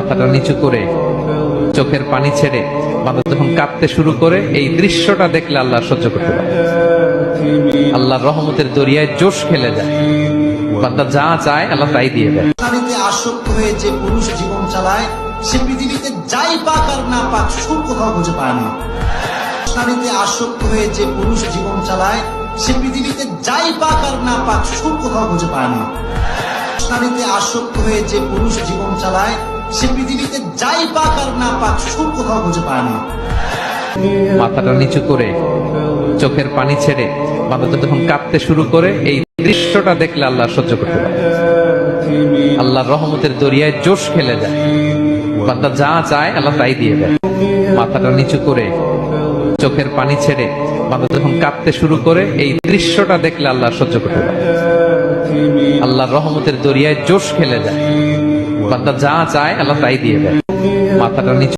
মাথাটা নিচু করে, চোখের পানি ছেড়ে বান্দা যখন কাঁদতে শুরু করে, এই দৃশ্যটা দেখলে আল্লাহ সহ্য করতে পারে। আল্লাহর রহমতের দরিয়ায় জোশ খেলে যায়। বান্দা যা চায় আল্লাহ তাই দিয়ে দেয়। আসক্ত হয়ে যে পুরুষ জীবন চালায়, সে পৃথিবীতে যাই পাক আর না পাক সুখ কোথাও খুঁজে পায় না। নারীতে আসক্ত হয়ে যে পুরুষ জীবন চালায়, সে পৃথিবীতে যাই পাক আর না পাক সুখ কোথাও খুঁজে পায় না। নারীতে আসক্ত হয়ে যে পুরুষ জীবন চালায় সে পৃথিবীতে যাই পাক আর না পাক সুখ কোথাও খুঁজে পায় না। মাথাটা নিচু করে, চোখের পানি ছেড়ে বান্দা যখন কাঁদতে শুরু করে, এই দৃশ্যটা দেখলে আল্লাহ সহ্য করতে পারে। আল্লাহর রহমতের দরিয়ায় জোশ খেলে যায়। বান্দা যা চায় আল্লাহ তাই দিয়ে দেয়। মাথাটা নিচু করে, চোখের পানি ছেড়ে বান্দা যখন কাঁদতে শুরু করে, এই দৃশ্যটা দেখলে আল্লাহ সহ্য করতে পারে। আল্লাহর রহমতের দরিয়ায় জোশ খেলে যায়। বান্দা যা চায় আল্লাহ তাই দিয়ে দেয়। মাথাটা নিচু